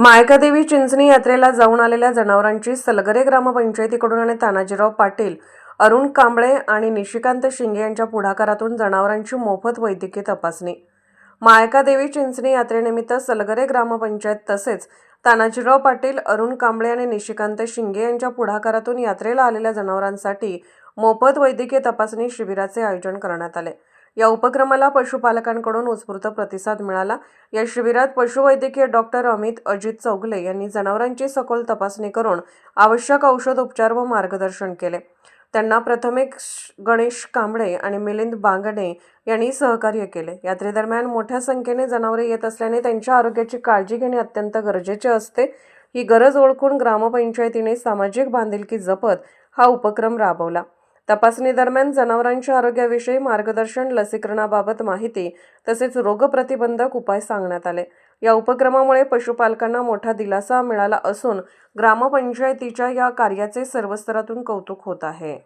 मायकादेवी चिंचणी यात्रेला जाऊन आलेल्या जनावरांची सलगरे ग्रामपंचायतीकडून आणि तानाजीराव पाटील अरुण कांबळे आणि निशिकांत शिंगे यांच्या पुढाकारातून जनावरांची मोफत वैद्यकीय तपासणी. मायकादेवी चिंचणी यात्रेनिमित्त सलगरे ग्रामपंचायत तसेच तानाजीराव पाटील अरुण कांबळे आणि निशिकांत शिंगे यांच्या पुढाकारातून यात्रेला आलेल्या जनावरांसाठी मोफत वैद्यकीय तपासणी शिबिराचे आयोजन करण्यात आले. या उपक्रमाला पशुपालकांकडून उत्स्फूर्त प्रतिसाद मिळाला. या शिबिरात पशुवैद्यकीय डॉक्टर अमित अजित चौगले यांनी जनावरांची सखोल तपासणी करून आवश्यक औषध उपचार व मार्गदर्शन केले. त्यांना प्रथमेश गणेश कांबळे आणि मिलिंद बांगणे यांनी सहकार्य केले. यात्रेदरम्यान मोठ्या संख्येने जनावरे येत असल्याने त्यांच्या आरोग्याची काळजी घेणे अत्यंत गरजेचे असते. ही गरज ओळखून ग्रामपंचायतीने सामाजिक बांधिलकी जपत हा उपक्रम राबवला. तपासणी दरम्यान जनावरांच्या आरोग्याविषयी मार्गदर्शन लसीकरणाबाबत माहिती तसेच रोगप्रतिबंधक उपाय सांगण्यात आले. या उपक्रमामुळे पशुपालकांना मोठा दिलासा मिळाला असून ग्रामपंचायतीच्या या कार्याचे सर्व स्तरातून कौतुक होत आहे.